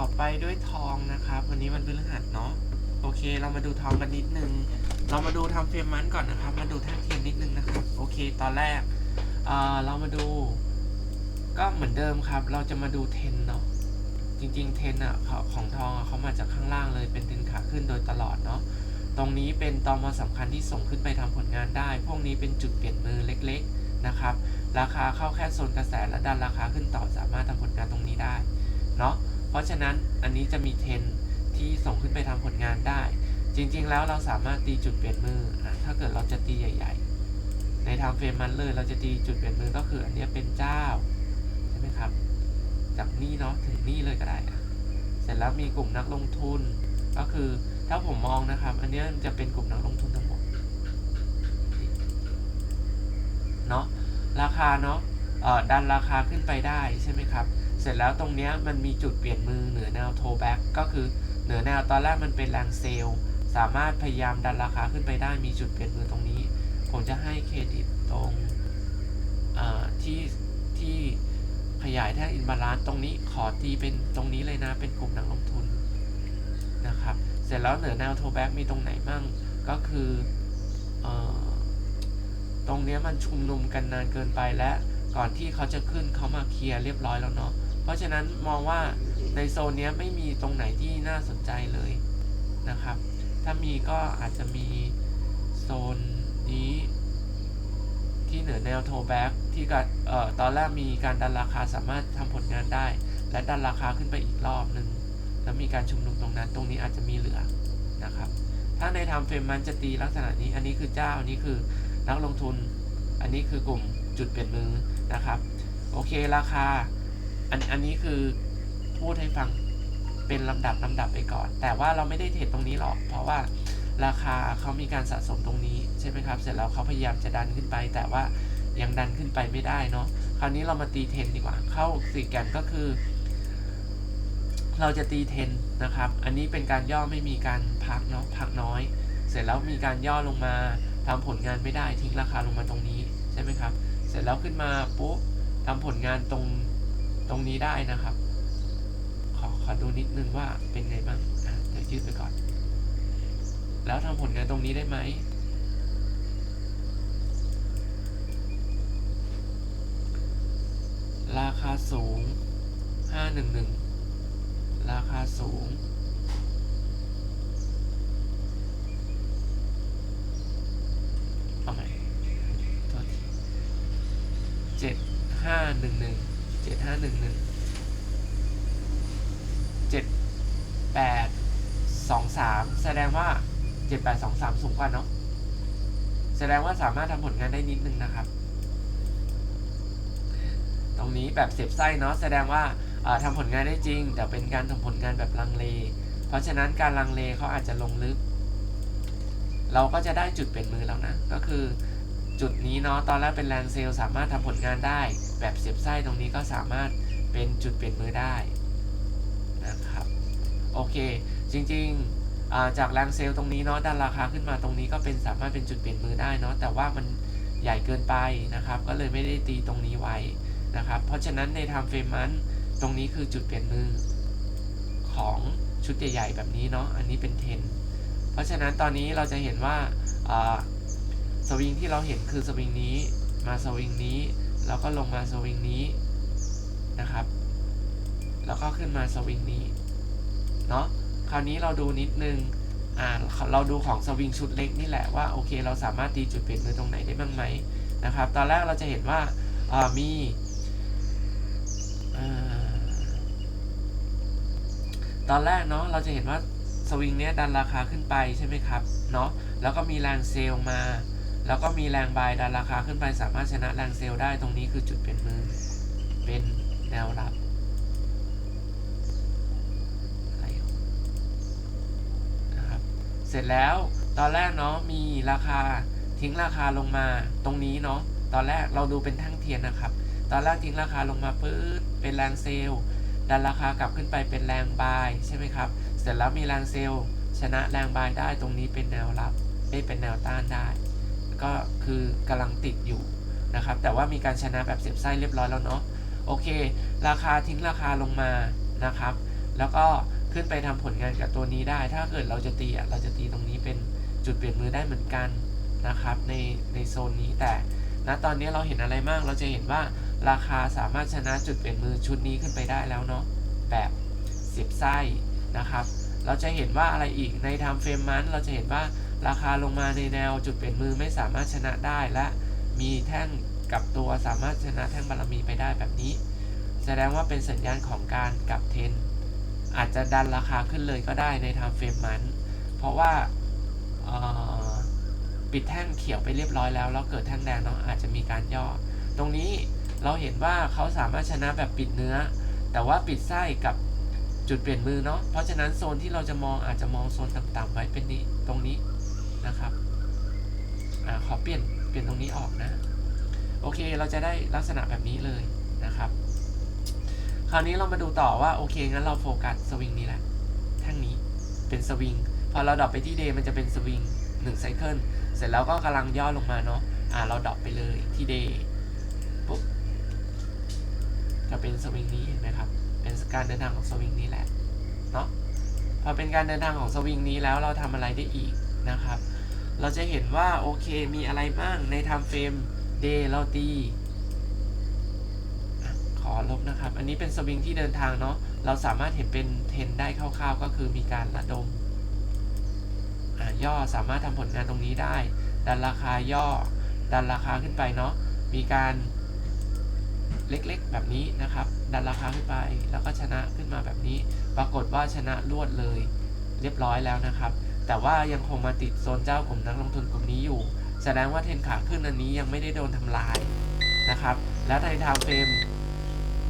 ต่อไปด้วยทองนะครับ วันนี้มันพฤหัสเนาะโอเค เรามาดูทองกันนิดนึง เรามาดูทำเฟรมมันก่อนนะครับ มาดูท่าเทียนนิดนึงนะครับ โอเค ตอนแรกเอ่อเรามาดู ก็เหมือนเดิมครับ เราจะมาดูเทนเนาะ จริงๆเทนอะของทองอะเขามาจากข้างล่างเลย เป็นเทนขาขึ้นโดยตลอดเนาะ ตรงนี้เป็นตอมอสำคัญที่ส่งขึ้นไปทำผลงานได้ พวกนี้เป็นจุดเปลี่ยนมือเล็ก ๆ นะครับ ราคาเข้าแค่โซนกระแสและดันราคาขึ้นต่อสามารถทำผลงานตรงนี้ได้ เนาะ เพราะฉะนั้นอันนี้จะมีเทนที่ส่งขึ้นไปทำผลงานได้ จริงๆแล้วเราสามารถตีจุดเปลี่ยนมืออะถ้าเกิดเราจะตีใหญ่ ๆ ในทำเฟรมมันเลยเราจะตีจุดเปลี่ยนมือก็คืออันเนี้ยเป็นเจ้าใช่ไหมครับ จากนี่เนาะถึงนี่เลยก็ได้อะเสร็จแล้วมีกลุ่มนักลงทุน ก็คือถ้าผมมองนะครับ อันเนี้ยจะเป็นกลุ่มนักลงทุนทั้งหมดเนาะราคาเนาะดันราคาขึ้นไปได้ใช่ไหมครับ เสร็จแล้วตรงเนี้ยมันมีจุดเปลี่ยนมือเหนือแนวโทแบ็กก็คือเหนือแนวตอนแรกมันเป็นแรงเซลล์สามารถพยายามดันราคาขึ้นไปได้มีจุดเปลี่ยนมือตรงนี้ ผมจะให้เครดิตตรงที่ที่ขยายแท่งอินบาลานซ์ตรงนี้ขอตีเป็นตรงนี้เลยนะเป็นกลุ่มนักลงทุนนะครับ เสร็จแล้วเหนือแนวโทแบ็กมีตรงไหนมั่งก็คืออตรงนี้มันชุมนุมกันนานเกินไปและก่อนที่เขาจะขึ้นเขามาเคลียร์เรียบร้อยแล้วเนาะ ราะฉะนั้นมองว่าในโซนนี้ไม่มีตรงไหนที่น่าสนใจเลยนะครับ ถ้ามีก็อาจจะมีโซนนี้ที่เหนือแนวโทแบ็กที่กัเอ่อตอนแรกมีการดันราคาสามารถทำผลงานได้ และดันราคาขึ้นไปอีกรอบหนึ่งแล้วมีการชุมนุมตรงนั้นตรงนี้อาจจะมีเหลือนะครับ ถ้าในทำเฟรมมันจะตีลักษณะนี้ อันนี้คือเจ้าอันนี้คือนักลงทุน อันนี้คือกลุ่มจุดเปลี่ยนมือนะครับ โอเคราคา อันอันนี้คือพูดให้ฟังเป็นลำดับลำดับไปก่อน แต่ว่าเราไม่ได้เทรดตรงนี้หรอก เพราะว่าราคาเขามีการสะสมตรงนี้ใช่ไหมครับ เสร็จแล้วเขาพยายามจะดันขึ้นไป แต่ว่ายังดันขึ้นไปไม่ได้เนาะ คราวนี้เรามาตีเทรนดีกว่า เข้าสี่แกนก็คือ เราจะตีเทรนนะครับ อันนี้เป็นการย่อไม่มีการพักเนาะ พักน้อย เสร็จแล้วมีการย่อลงมาทำผลงานไม่ได้ทิ้งราคาลงมาตรงนี้ใช่ไหมครับ เสร็จแล้วขึ้นมาปุ๊บทำผลงานตรง ตรงนี้ได้นะครับ ขอขอดูนิดนึงว่าเป็นไงบ้างอะเดี๋ยวยืดไปก่อน แล้วทำผลงานตรงนี้ได้ไหมราคาสูง 511 ราคาสูง เอาใหม่โทษทีเจ็ดห้าหนึ่งหนึ่ง เจ็ดห้าหนึ่งหนึ่งเจ็ดแปดสองสามแสดงว่าเจ็ดแปดสองสามสูงกว่าเนาะแสดงว่าสามารถทำผลงานได้นิดนึงนะครับ ตรงนี้แบบเสียบไส้เนาะแสดงว่าาทำผลงานได้จริง แต่เป็นการทำผลงานแบบลังเล เพราะฉะนั้นการลังเลเขาอาจจะลงลึก เราก็จะได้จุดเปลี่ยนมือแล้วนะ ก็คือจุดนี้เนาะตอนแรกเป็นแรงเซลสามารถทำผลงานได้ แบบเสียบไส้ตรงนี้ก็สามารถเป็นจุดเปลี่ยนมือได้นะครับโอเค จริงๆาจากแรงเซลล์ตรงนี้เนาะดันราคาขึ้นมาตรงนี้ก็เป็นสามารถเป็นจุดเปลี่ยนมือได้เนาะแต่ว่ามันใหญ่เกินไปนะครับ ก็เลยไม่ได้ตีตรงนี้ไว้นะครับ เพราะฉะนั้นในไทม์เฟรมมันตรงนี้คือจุดเปลี่ยนมือของชุดใหญ่ๆแบบนี้เนาะอันนี้เป็นเทนเพราะฉะนั้นตอนนี้เราจะเห็นว่าสวิงที่เราเห็นคือสวิงนี้มาสวิงนี้ แล้วก็ลงมาสวิงนี้นะครับ แล้วก็ขึ้นมาสวิงนี้ เนาะคราวนี้เราดูนิดนึง อ่า เราดูของสวิงชุดเล็กนี่แหละว่าโอเคเราสามารถตีจุดเปลี่ยนมือตรงไหนได้บ้างไหมนะครับ ตอนแรกเราจะเห็นว่าามีตอนแรกเนาะเราจะเห็นว่าสวิงเนี้ยดันราคาขึ้นไปใช่ไหมครับ เนาะแล้วก็มีแรงเซลมา แล้วก็มีแรงบายดันราคาขึ้นไปสามารถชนะแรงเซลล์ได้ตรงนี้คือจุดเปลี่ยนมือ เป็นแนวรับรนะครับ เสร็จแล้วตอนแรกเนาะมีราคาทิ้งราคาลงมาตรงนี้เนาะตอนแรกเราดูเป็นแท่งเทียนนะครับ ตอนแรกทิ้งราคาลงมาปื๊ดเป็นแรงเซลล์ดันราคากลับขึ้นไปเป็นแรงบายใช่ไหมครับ เสร็จแล้วมีแรงเซลล์ชนะแรงบายได้ตรงนี้เป็นแนวรับไม่เป็นแนวต้านได้ ก็คือกำลังติดอยู่นะครับ แต่ว่ามีการชนะแบบเสียบไส้เรียบร้อยแล้วเนาะโอเค ราคาทิ้งราคาลงมานะครับ แล้วก็ขึ้นไปทำผลงานกับตัวนี้ได้ ถ้าเกิดเราจะตีเราจะตีตรงนี้เป็นจุดเปลี่ยนมือได้เหมือนกันนะครับ ในในโซนนี้แต่ณตอนนี้เราเห็นอะไรมากเราจะเห็นว่าราคาสามารถชนะจุดเปลี่ยนมือชุดนี้ขึ้นไปได้แล้วเนาะแบบเสียบไส้นะครับ เราจะเห็นว่าอะไรอีกในไทม์เฟรมมันเราจะเห็นว่า ราคาลงมาในแนวจุดเปลี่ยนมือไม่สามารถชนะได้และมีแท่งกับตัวสามารถชนะแท่งบารมีไปได้แบบนี้ แสดงว่าเป็นสัญญาณของการกลับเทรนอาจจะดันราคาขึ้นเลยก็ได้ในไทม์เฟรมมัน เพราะว่าปิดแท่งเขียวไปเรียบร้อยแล้วแล้วเกิดแท่งแดงเนาะอาจจะมีการย่อ ตรงนี้เราเห็นว่าเขาสามารถชนะแบบปิดเนื้อ แต่ว่าปิดไส้กับจุดเปลี่ยนมือเนาะเพราะฉะนั้นโซนที่เราจะมองอาจจะมองโซนต่ำๆไว้เป็นนี้ตรงนี้ นะครับอขอเปลี่ยนเปลี่ยนตรงนี้ออกนะ โอเคเราจะได้ลักษณะแบบนี้เลยนะครับ คราวนี้เรามาดูต่อว่าโอเคงั้นเราโฟกัสสวิงนี้แหละแท่งนี้เป็นสวิงพอเราดรอปไปที่เดย์มันจะเป็นสวิงหนึ่งไซเคิลเสร็จแล้วก็กำลังย่อลงมาเนาะอ่าเราดรอปไปเลยที่เดย์ปุ๊บจะเป็นสวิงนี้เห็นไหมครับ เป็นการเดินทางของสวิงนี้แหละเนาะพอเป็นการเดินทางของสวิงนี้แล้วเราทำอะไรได้อีก นะครับ เราจะเห็นว่าโอเคมีอะไรบ้างในทม์เฟรมเดย์เราตี ขอลบนะครับ อันนี้เป็นสวิงที่เดินทางเนาะ เราสามารถเห็นเป็นเทรนได้คร่าวๆ ก็คือมีการระดม ย่อสามารถทำผลงานตรงนี้ได้ ดันราคาย่อ ดันราคาขึ้นไปเนาะ มีการเล็กๆ แบบนี้นะครับ ดันราคาขึ้นไป แล้วก็ชนะขึ้นมาแบบนี้ ปรากฏว่าชนะรวดเลย เรียบร้อยแล้วนะครับ แต่ว่ายังคงมาติดโซนเจ้ากลุ่มนักลงทุนกลุ่มนี้อยู่ แสดงว่าเทรนขาขึ้นอันนี้ยังไม่ได้โดนทำลายนะครับ และในไทม์เฟรม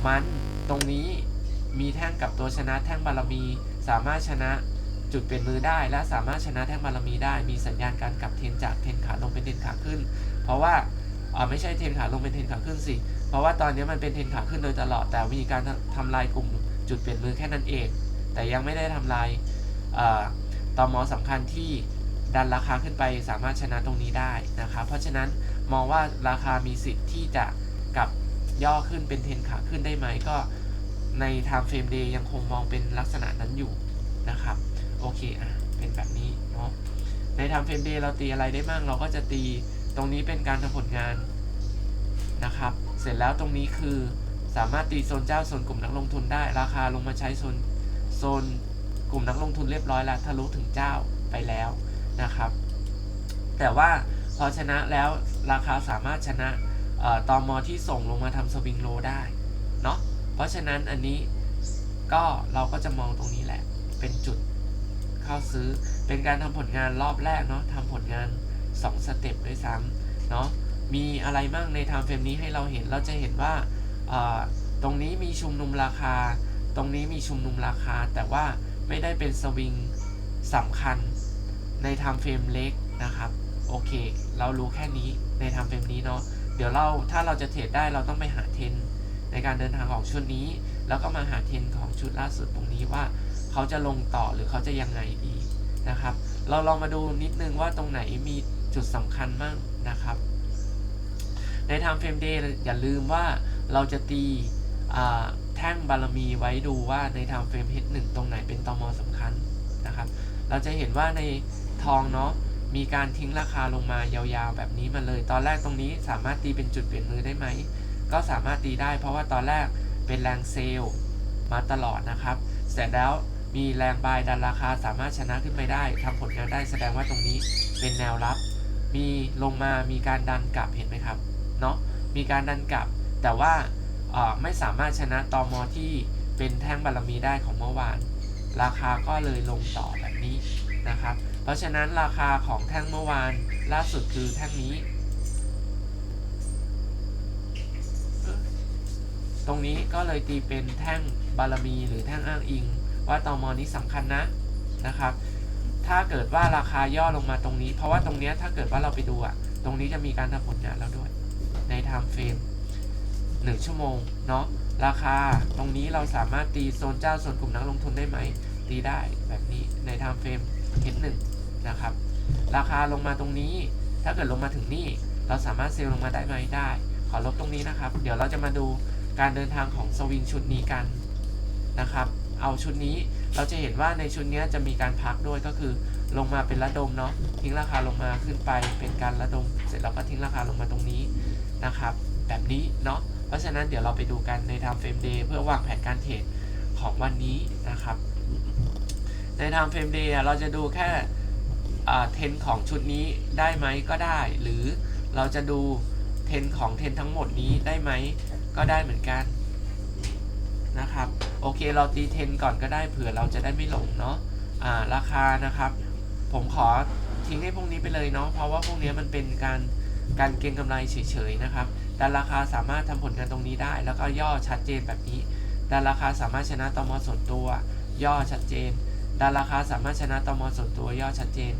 มันตรงนี้มีแท่งกับตัวชนะแท่งบารมี สามารถชนะจุดเปลี่ยนมือได้ และสามารถชนะแท่งบารมีได้ มีสัญญาณการกลับเทรนจากเทรนขาลงเป็นเทรนขาขึ้น เพราะว่าอ่าไม่ใช่เทนขาลงเป็นเทนขาขึ้นสิ เพราะว่าตอนนี้มันเป็นเทนขาขึ้นโดยตลอด แต่มีการทำลายกลุ่มจุดเปลี่ยนมือแค่นั้นเอง แต่ยังไม่ได้ทำลายอ ตอมอสำคัญที่ดันราคาขึ้นไปสามารถชนะตรงนี้ได้นะครับ เพราะฉะนั้นมองว่าราคามีสิทธิ์ที่จะกลับย่อขึ้นเป็นเทนขาขึ้นได้ไหมก็ใน time frame day ยังคงมองเป็นลักษณะนั้นอยู่นะครับ โอเคอะเป็นแบบนี้เนาะใน time frame day เราตีอะไรได้บ้างเราก็จะตีตรงนี้เป็นการทำผลงานนะครับ เสร็จแล้วตรงนี้คือสามารถตีโซนเจ้าโซนกลุ่มนักลงทุนได้ ราคาลงมาใช้โซนโซน กลุ่มนักลงทุนเรียบร้อยแล้วทะลุถึงเจ้าไปแล้วนะครับ แต่ว่าพอชนะแล้วราคาสามารถชนะตอมอที่ส่งลงมาทำสวิงโลได้เนาะเพราะฉะนั้นอันนี้ก็เราก็จะมองตรงนี้แหละ เป็นจุดเข้าซื้อเป็นการทำผลงานรอบแรกเนาะทำผลงาน 2 สเต็ปด้วยซ้ำเนาะมีอะไรบ้างในไทม์เฟรมนี้ให้เราเห็นเราจะเห็นว่าตรงนี้มีชุมนุมราคา ตรงนี้มีชุมนุมราคาแต่ว่า ไม่ได้เป็นสวิงสำคัญในทม์เฟรมเล็กนะครับ โอเค เรารู้แค่นี้ในทม์เฟรมนี้เนาะเดี๋ยวเราถ้าเราจะเทรดได้เราต้องไปหาเทนในการเดินทางของชุดนี้ แล้วก็มาหาเทนของชุดล่าสุดตรงนี้ว่า เขาจะลงต่อหรือเขาจะยังไงดีนะครับ เราลองมาดูนิดนึงว่าตรงไหนมีจุดสำคัญมั่งนะครับ ใน Time Frame Day อย่าลืมว่าเราจะตีอ่า แท่งบารมีไว้ดูว่าใน Time Frame H1 ตรงไหนเป็นตอมอสำคัญนะครับ เราจะเห็นว่าในทองเนาะมีการทิ้งราคาลงมายาวๆ แบบนี้มาเลย ตอนแรกตรงนี้สามารถตีเป็นจุดเปลี่ยนมือได้ไหม ก็สามารถตีได้ เพราะว่าตอนแรกเป็นแรงเซลล์มาตลอดนะครับ เสร็จแล้วมีแรงบายดันราคาสามารถชนะขึ้นไปได้ทำผลงานได้แสดงว่าตรงนี้เป็นแนวรับ มีลงมามีการดันกลับเห็นไหมครับ เนาะมีการดันกลับ แต่ว่า ไม่สามารถชนะตอมอที่เป็นแท่งบารมีได้ของเมื่อวาน ราคาก็เลยลงต่อแบบนี้นะครับ เพราะฉะนั้นราคาของแท่งเมื่อวานล่าสุดคือแท่งนี้ ตรงนี้ก็เลยตีเป็นแท่งบารมีหรือแท่งอ้างอิง ว่าตอมอนี้สำคัญนะนะครับ ถ้าเกิดว่าราคาย่อลงมาตรงนี้ เพราะว่าตรงเนี้ยถ้าเกิดว่าเราไปดูอะตรงนี้จะมีการทำผลงานแล้วด้วย ใน time frame 1 ชั่วโมงเนาะราคาตรงนี้เราสามารถตีโซนเจ้าโซนกลุ่มนักลงทุนได้ไหม ตีได้แบบนี้ใน time frame H1 นะครับ ราคาลงมาตรงนี้ ถ้าเกิดลงมาถึงนี่ เราสามารถเซลล์ลงมาได้ไหมได้ ขอลบตรงนี้นะครับ เดี๋ยวเราจะมาดูการเดินทางของสวิงชุดนี้กันนะครับ เอาชุดนี้เราจะเห็นว่าในชุดนี้จะมีการพักด้วยก็คือลงมาเป็นระดมเนาะทิ้งราคาลงมาขึ้นไปเป็นการระดม เสร็จแล้วก็ทิ้งราคาลงมาตรงนี้นะครับ แบบนี้เนาะเพราะฉะนั้นเดี๋ยวเราไปดูกันใน time frame day เพื่อวางแผนการเทรดของวันนี้นะครับ ใน time frame day เราจะดูแค่เทนของชุดนี้ได้ไหมก็ได้ หรือเราจะดูเทนของเทนทั้งหมดนี้ได้ไหมก็ได้เหมือนกันนะครับโอเคเราตีเทนก่อนก็ได้เผื่อเราจะได้ไม่หลงเนาะอ่าราคานะครับ ผมขอทิ้งให้พวกนี้ไปเลยเนาะเพราะว่าพวกนี้มันเป็นการ การเก็งกำไรเฉยๆนะครับแต่ราคาสามารถทำผลงานตรงนี้ได้ แล้วก็ย่อชัดเจนแบบนี้แต่ราคาสามารถชนะตมส่วนตัว ย่อชัดเจน ดันราคาสามารถชนะตมส่วนตัวย่อชัดเจน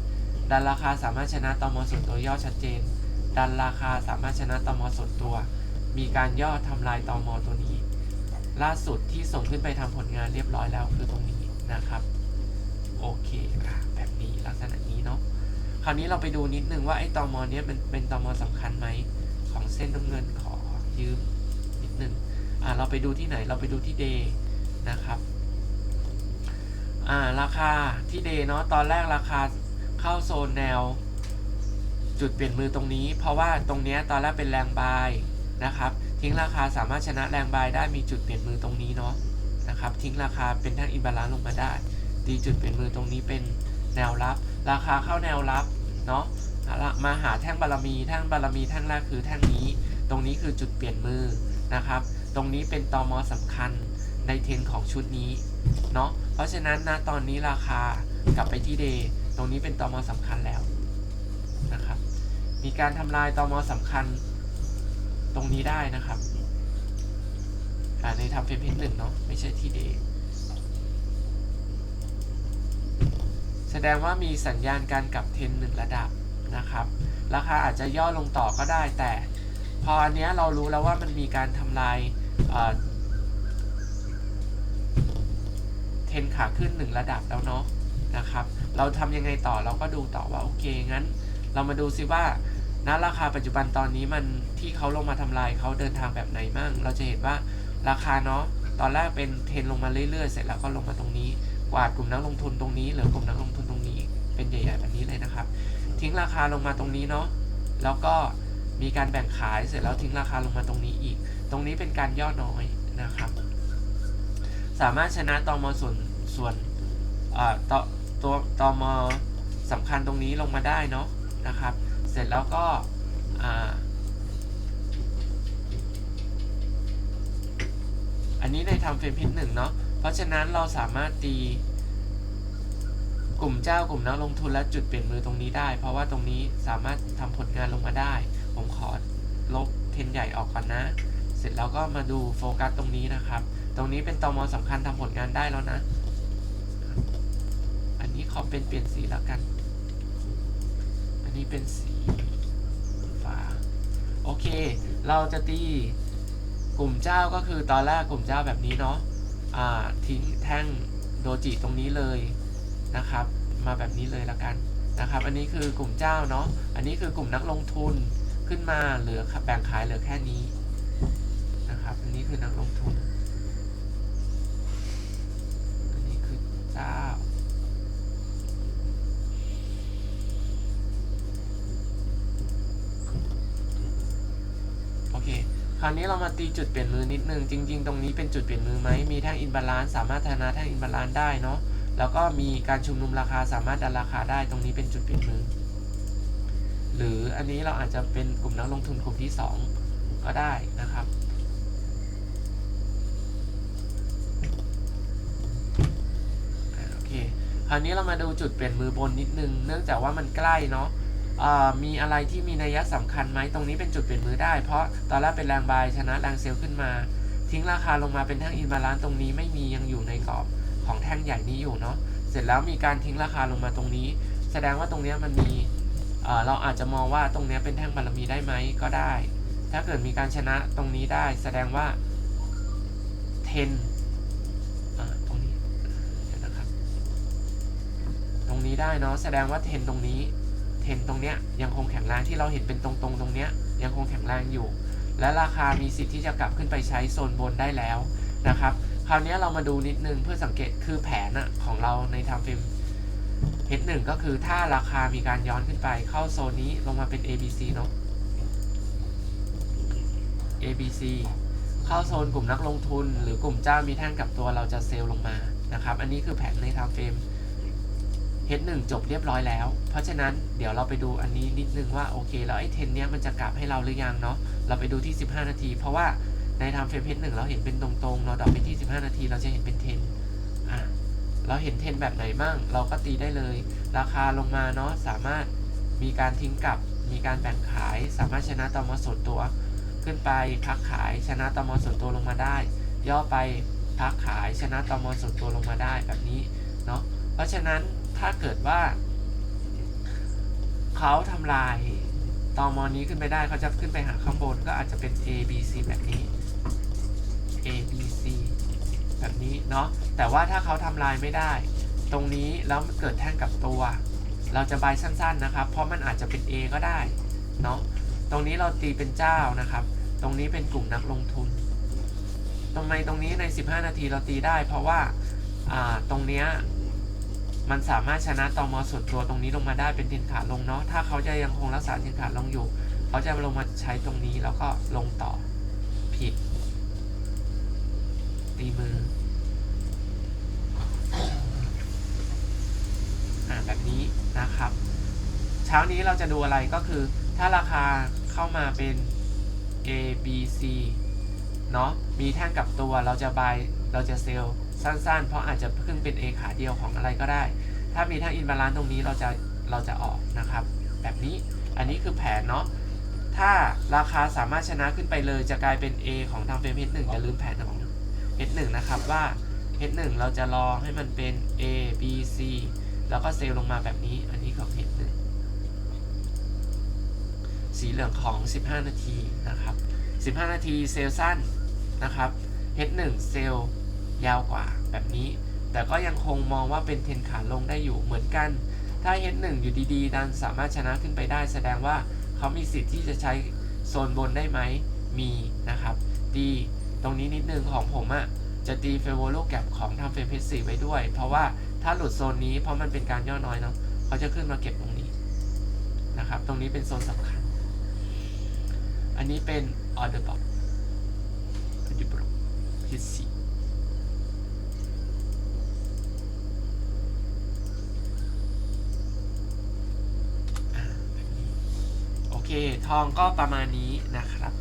ดันราคาสามารถชนะตมส่วนตัวย่อชัดเจน ดันราคาสามารถชนะตมส่วนตัว มีการย่อทำลายตมตัวนี้ ล่าสุดที่ส่งขึ้นไปทำผลงานเรียบร้อยแล้วคือตรงนี้นะครับ โอเคแบบนี้ลักษณะ คราวนี้เราไปดูนิดนึงว่าไอ้ตอมอเนี้ยมันเป็นตอมอสำคัญไหมของเส้นน้ำเงินขอยืมนิดนึงอ่าเราไปดูที่ไหนเราไปดูที่เดย์นะครับอ่าราคาที่เดย์เนาะตอนแรกราคาเข้าโซนแนว จุดเปลี่ยนมือตรงนี้ เพราะว่าตรงเนี้ยตอนแรกเป็นแรงบายนะครับทิ้งราคาสามารถชนะแรงบายได้มีจุดเปลี่ยนมือตรงนี้เนาะนะครับทิ้งราคาเป็นแท่งอินบาลานซ์ลงมาได้ ตีจุดเปลี่ยนมือตรงนี้เป็นแนวรับ ราคาเข้าแนวรับเนาะมาหาแท่งบารมีแท่งบารมีแท่งแรกคือแท่งนี้ ตรงนี้คือจุดเปลี่ยนมือนะครับ ตรงนี้เป็นตอมอสำคัญในเทนของชุดนี้เนาะเพราะฉะนั้นนะตอนนี้ราคากลับไปที่เดย์ตรงนี้เป็นตอมอสำคัญแล้วนะครับ มีการทำลายตอมอสำคัญตรงนี้ได้นะครับอ่าในทำเฟรมเพนหนึ่งเนาะไม่ใช่ที่เดย์ แสดงว่ามีสัญญาณการกลับเทรนหนึ่งระดับนะครับ ราคาอาจจะย่อลงต่อก็ได้ แต่พออันเนี้ยเรารู้แล้วว่ามันมีการทำลายเทรนขาขึ้นหนึ่งระดับแล้วเนาะนะครับ เราทำยังไงต่อเราก็ดูต่อว่าโอเคงั้น เรามาดูซิว่าณราคาปัจจุบันตอนนี้มันที่เขาลงมาทำลายเขาเดินทางแบบไหนมั่งเราจะเห็นว่าราคาเนาะตอนแรกเป็นเทรนลงมาเรื่อยๆ เสร็จแล้วก็ลงมาตรงนี้ กวาดกลุ่มนักลงทุนตรงนี้เหลือกลุ่มนักลงทุนตรงนี้เป็นใหญ่ๆแบบนี้เลยนะครับ ทิ้งราคาลงมาตรงนี้เนาะแล้วก็มีการแบ่งขายเสร็จแล้วทิ้งราคาลงมาตรงนี้อีก ตรงนี้เป็นการย่อน้อยนะครับ สามารถชนะตอมส่วนส่วนตตัวตอมสำคัญตรงนี้ลงมาได้เนาะนะครับ เสร็จแล้วก็อันนี้ในทำเฟรมพิทหนึ่งเนาะ เพราะฉะนั้นเราสามารถตีกลุ่มเจ้ากลุ่มนักลงทุนและจุดเปลี่ยนมือตรงนี้ได้ เพราะว่าตรงนี้สามารถทำผลงานลงมาได้ ผมขอลบเทนใหญ่ออกก่อนนะ เสร็จแล้วก็มาดูโฟกัสตรงนี้นะครับ ตรงนี้เป็นตอมอสำคัญทำผลงานได้แล้วนะ อันนี้ขอเป็นเปลี่ยนสีแล้วกัน อันนี้เป็นสีฟ้า โอเค เราจะตีกลุ่มเจ้าก็คือตอนแรกกลุ่มเจ้าแบบนี้เนาะ ทิ้งแท่งโดจิตรงนี้เลยนะครับ มาแบบนี้เลยละกันนะครับ อันนี้คือกลุ่มเจ้าเนาะ อันนี้คือกลุ่มนักลงทุนขึ้นมาเหลือแบ่งขายเหลือแค่นี้นะครับ อันนี้คือนักลงทุน อันนี้คือเจ้า โอเคราวนี้เรามาตีจุดเปลี่ยนมือนิดนึง จริง ๆ ตรงนี้เป็นจุดเปลี่ยนมือไหมมีแท่งอินบาลานซ์สามารถชนะแท่งอินบาลานซ์ได้เนาะแล้วก็มีการชุมนุมราคาสามารถดันราคาได้ตรงนี้เป็นจุดเปลี่ยนมือ หรืออันนี้เราอาจจะเป็นกลุ่มนักลงทุนกลุ่มที่ 2 ก็ได้นะครับโอเคคราวนี้เรามาดูจุดเปลี่ยนมือบนนิดนึง เนื่องจากว่ามันใกล้เนาะ มีอะไรที่มีนัยสำคัญไหมตรงนี้เป็นจุดเปลี่ยนมือได้ เพราะตอนแรกเป็นแรงบายชนะแรงเซลล์ขึ้นมา ทิ้งราคาลงมาเป็นแท่งอินบาลานซ์ตรงนี้ไม่มียังอยู่ในกรอบของแท่งใหญ่นี้อยู่เนาะเสร็จแล้วมีการทิ้งราคาลงมาตรงนี้ แสดงว่าตรงเนี้ยมันมีเราอาจจะมองว่าตรงเนี้ยเป็นแท่งบารมีได้ไหมก็ได้ ถ้าเกิดมีการชนะตรงนี้ได้ แสดงว่าเทนตรงนี้นะครับตรงนี้ได้เนาะแสดงว่าเทนตรงนี้ เทนตรงเนี้ยยังคงแข็งแรงที่เราเห็นเป็นตรงๆตรงเนี้ยยังคงแข็งแรงอยู่ และราคามีสิทธิ์ที่จะกลับขึ้นไปใช้โซนบนได้แล้วนะครับ คราวนี้เรามาดูนิดนึงเพื่อสังเกตคือแผนอะของเราในทำฟิล์ม H1 ก็คือถ้าราคามีการย้อนขึ้นไปเข้าโซนนี้ลงมาเป็น ABC เนาะ ABC เข้าโซนกลุ่มนักลงทุน หรือกลุ่มเจ้ามีแท่งกลับตัวเราจะเซลล์ลงมานะครับ อันนี้คือแผนในทำเฟรม H1 จบเรียบร้อยแล้ว เพราะฉะนั้นเดี๋ยวเราไปดูอันนี้นิดนึงว่าโอเคแล้วไอ้เทนเนี้ยมันจะกลับให้เราหรือยังเนาะเราไปดูที่ 15 นาที เพราะว่าในทำเฟรม H1 เราเห็นเป็นตรงๆเราดอปไปที่ 15 นาที เราจะเห็นเป็นเทนอะเราเห็นเทนแบบไหนบ้างเราก็ตีได้เลย ราคาลงมาเนาะสามารถมีการทิ้งกลับ มีการแบ่งขาย สามารถชนะตอมอส่วนตัว ขึ้นไปพักขายชนะตอมอส่วนตัวลงมาได้ ย่อไปพักขายชนะตอมอส่วนตัวลงมาได้แบบนี้เนาะเพราะฉะนั้น ถ้าเกิดว่า เขาทำลายตอมอนี้ขึ้นไปได้เขาจะขึ้นไปหาข้างบนก็อาจจะเป็น A B C แบบนี้ A B C แบบนี้เนาะแต่ว่าถ้าเขาทำลายไม่ได้ ตรงนี้แล้วเกิดแท่งกับตัว เราจะบายสั้นๆนะครับ เพราะมันอาจจะเป็น A ก็ได้เนาะตรงนี้เราตีเป็นเจ้านะครับ ตรงนี้เป็นกลุ่มนักลงทุนทำไมตรงนี้ใน 15 นาทีเราตีได้ เพราะว่าตรงเนี้ย มันสามารถชนะตอมอส่วนตัวตรงนี้ลงมาได้เป็นเทนขาลงเนาะ ถ้าเขาจะยังคงรักษาเทนขาลงอยู่ เขาจะลงมาใช้ตรงนี้แล้วก็ลงต่อ ผิด ตีมือ อ่าแบบนี้นะครับ เช้านี้เราจะดูอะไรก็คือ ถ้าราคาเข้ามาเป็น A B C เนาะ มีแท่งกับตัวเราจะบายเราจะเซลล์สั้นๆ เพราะอาจจะขึ้นเป็น A ขาเดียวของอะไรก็ได้ ถ้ามีท่งอินบาลานซ์ตรงนี้เราจะเราจะออกนะครับ แบบนี้อันนี้คือแผนเนาะถ้าราคาสามารถชนะขึ้นไปเลยจะกลายเป็น A ของทางเฟรม H1 อย่าลืมแผนของ H1 นะครับว่า H1 เราจะรอให้มันเป็น A B C แล้วก็เซลล์ลงมาแบบนี้อันนี้ของ H1 สีเหลืองของ 15 นาทีนะครับ 15 นาทีเซลล์สั้นนะครับ H1 เซลล์ยาวกว่าแบบนี้ แต่ก็ยังคงมองว่าเป็นเทนขาลงได้อยู่เหมือนกัน ถ้า H1 อยู่ดีๆ ดันสามารถชนะขึ้นไปได้ แสดงว่าเขามีสิทธิ์ที่จะใช้โซนบนได้ไหมมีนะครับ ดีตรงนี้นิดนึงของผมอะจะตีเฟเวอร์โลแกรของทำเฟรมเพชรสี่ไว้ด้วย เพราะว่าถ้าหลุดโซนนี้เพราะมันเป็นการย่อน้อยเนาะเขาจะขึ้นมาเก็บตรงนี้นะครับ ตรงนี้เป็นโซนสำคัญ อันนี้เป็น order block order block เพชรสี่อ่าแบบนี้โอ เค ทองก็ประมาณนี้นะครับ